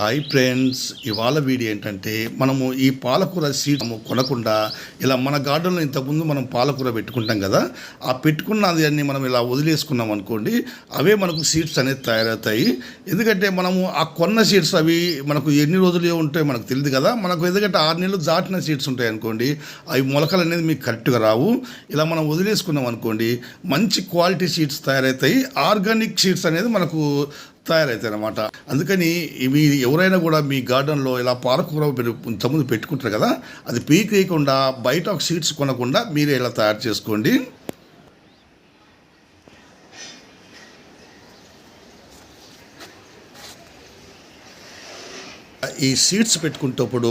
Hi friends ఇవాళ video ఏంటంటే మనము ఈ పాలకూర సీడ్ కొనకుండా ఇలా మన గార్డెన్లో ఇంతకుముందు మనం పాలకూర పెట్టుకుంటాం కదా ఆ పెట్టుకున్నది అన్ని మనం ఇలా వదిలేసుకున్నాం అనుకోండి అవే మనకు సీడ్స్ అనేది తయారవుతాయి. ఎందుకంటే మనము ఆ కొన్న సీడ్స్ అవి మనకు ఎన్ని రోజులు ఉంటాయో మనకు తెలియదు కదా మనకు ఎందుకంటే ఆరు నెలలు దాటిన సీడ్స్ ఉంటాయి అనుకోండి అవి మొలకలు అనేది మీకు కరెక్ట్గా రావు. ఇలా మనం వదిలేసుకున్నాం అనుకోండి మంచి క్వాలిటీ సీడ్స్ తయారవుతాయి. ఆర్గానిక్ సీడ్స్ అనేది మనకు తయారవుతాయి అనమాట అందుకని ఇవి ఎవరైనా కూడా మీ గార్డెన్లో ఇలా పాలకూర ఇంతకుముందు పెట్టుకుంటారు కదా అది పీక్ వేయకుండా బయట ఒక సీడ్స్ కొనకుండా మీరే ఇలా తయారు చేసుకోండి. ఈ సీడ్స్ పెట్టుకునేటప్పుడు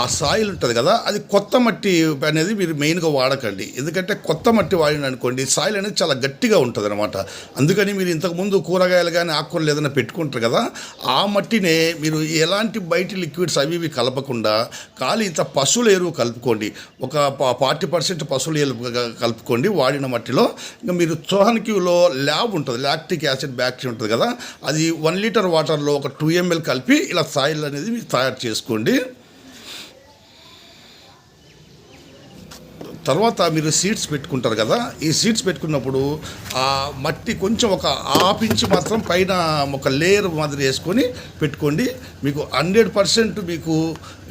ఆ సాయిల్ ఉంటుంది కదా అది కొత్త మట్టి అనేది మీరు మెయిన్గా వాడకండి. ఎందుకంటే కొత్త మట్టి వాడిన అనుకోండి సాయిల్ అనేది చాలా గట్టిగా ఉంటుంది అనమాట అందుకని మీరు ఇంతకుముందు కూరగాయలు కానీ ఆకుకూరలు ఏదైనా పెట్టుకుంటారు కదా ఆ మట్టినే మీరు ఎలాంటి బయటి లిక్విడ్స్ అవి ఇవి కలపకుండా ఖాళీ ఇంత పశువుల ఎరువు కలుపుకోండి. ఒక ఫార్టీ పర్సెంట్ పశువుల ఎరువు కలుపుకోండి వాడిన మట్టిలో. ఇంకా మీరు చోహన్క్యూలో ల్యాబ్ ఉంటుంది లాక్టిక్ యాసిడ్ బ్యాక్టీరియా ఉంటుంది కదా అది వన్ లీటర్ వాటర్లో ఒక టూ ఎంఎల్ కలిపి ఇలా సాయిల్ అనేది మీరు తయారు చేసుకోండి. తర్వాత మీరు సీడ్స్ పెట్టుకుంటారు కదా ఈ సీడ్స్ పెట్టుకున్నప్పుడు ఆ మట్టి కొంచెం ఒక ఆపించి మాత్రం పైన ఒక లేయర్ మాదిరి వేసుకొని పెట్టుకోండి. మీకు హండ్రెడ్ పర్సెంట్ మీకు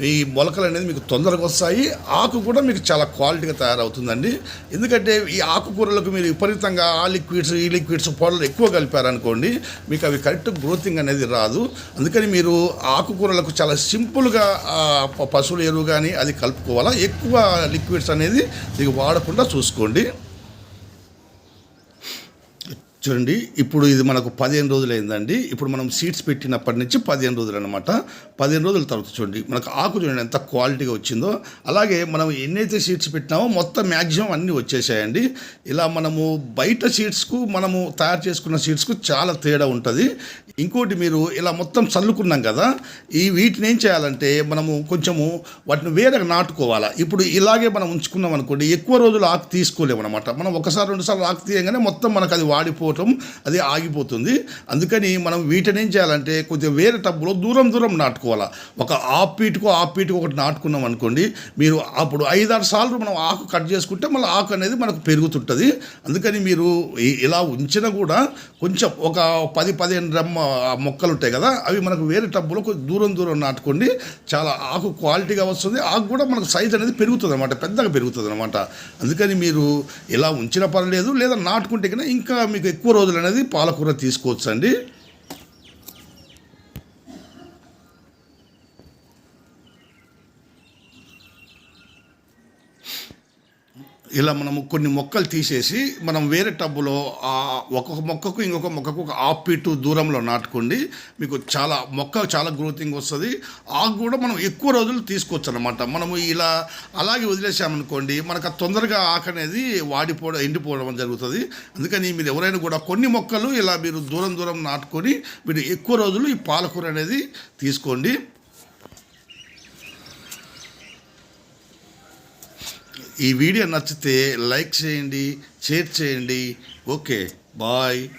ఈ మొలకలు అనేది మీకు తొందరగా వస్తాయి. ఆకు కూడా మీకు చాలా క్వాలిటీగా తయారవుతుందండి. ఎందుకంటే ఈ ఆకుకూరలకు మీరు విపరీతంగా ఆ లిక్విడ్స్ ఈ లిక్విడ్స్ పౌడర్లు ఎక్కువ కలిపారనుకోండి మీకు అవి కరెక్ట్ గ్రోతింగ్ అనేది రాదు. అందుకని మీరు ఆకుకూరలకు చాలా సింపుల్గా పశువుల ఎరువు కానీ అది కలుపుకోవాలా? ఎక్కువ లిక్విడ్స్ అనేది మీకు వాడకుండా చూసుకోండి. చూడండి ఇప్పుడు ఇది మనకు పదిహేను రోజులు అయిందండి ఇప్పుడు మనం సీడ్స్ పెట్టినప్పటి నుంచి పదిహేను రోజులు అనమాట పదిహేను రోజుల తర్వాత చూడండి మనకు ఆకు చూడండి ఎంత క్వాలిటీగా వచ్చిందో. అలాగే మనం ఎన్నైతే సీడ్స్ పెట్టినామో మొత్తం మ్యాక్సిమం అన్నీ వచ్చేసాయండి. ఇలా మనము బయట సీడ్స్కు మనము తయారు చేసుకున్న సీడ్స్కు చాలా తేడా ఉంటుంది. ఇంకోటి మీరు ఇలా మొత్తం చల్లుకున్నాం కదా ఈ వీటిని ఏం చేయాలంటే మనము కొంచెము వాటిని వేరే నాటుకోవాలా. ఇప్పుడు ఇలాగే మనం ఉంచుకున్నాం అనుకోండి ఎక్కువ రోజులు ఆకు తీసుకోలేము అనమాట మనం ఒకసారి రెండుసార్లు ఆకు తీయగానే మొత్తం మనకు అది వాడిపో పోవటం అది ఆగిపోతుంది. అందుకని మనం వీటిని ఏం చేయాలంటే కొద్దిగా వేరే టబ్బులో దూరం దూరం నాటుకోవాలి. ఒక ఆఫ్ ఫీట్కు ఆఫ్ ఫీట్కు ఒకటి నాటుకున్నాం అనుకోండి మీరు అప్పుడు ఐదారు సార్లు మనం ఆకు కట్ చేసుకుంటే మళ్ళీ ఆకు అనేది మనకు పెరుగుతుంటుంది. అందుకని మీరు ఇలా ఉంచినా కూడా కొంచెం ఒక పది పదిహేను రమ్మ మొక్కలు ఉంటాయి కదా అవి మనకు వేరే టబ్బులో కొంచెం దూరం దూరం నాటుకోండి. చాలా ఆకు క్వాలిటీగా వస్తుంది. ఆకు కూడా మనకు సైజ్ అనేది పెరుగుతుంది అనమాట పెద్దగా పెరుగుతుంది అనమాట అందుకని మీరు ఇలా ఉంచిన పర్లేదు లేదా నాటుకుంటే కన్నా ఇంకా మీకు ఎక్కువ రోజులు అనేది పాలకూర తీసుకోవచ్చండి. ఇలా మనము కొన్ని మొక్కలు తీసేసి మనం వేరే టబ్బులో ఒక్కొక్క మొక్కకు ఇంకొక మొక్కకు ఒక హాఫ్ ఫీట్ దూరంలో నాటుకోండి. మీకు చాలా మొక్క చాలా గ్రోతింగ్ వస్తుంది. ఆకు కూడా మనం ఎక్కువ రోజులు తీసుకోవచ్చు అనమాట మనము ఇలా అలాగే వదిలేసామనుకోండి మనకు ఆ తొందరగా ఆకు అనేది వాడిపోవడం ఎండిపోవడం జరుగుతుంది. అందుకని మీరు ఎవరైనా కూడా కొన్ని మొక్కలు ఇలా మీరు దూరం దూరం నాటుకొని మీరు ఎక్కువ రోజులు ఈ పాలకూర అనేది తీసుకోండి. ఈ వీడియో నచ్చితే లైక్ చేయండి షేర్ చేయండి. Okay bye.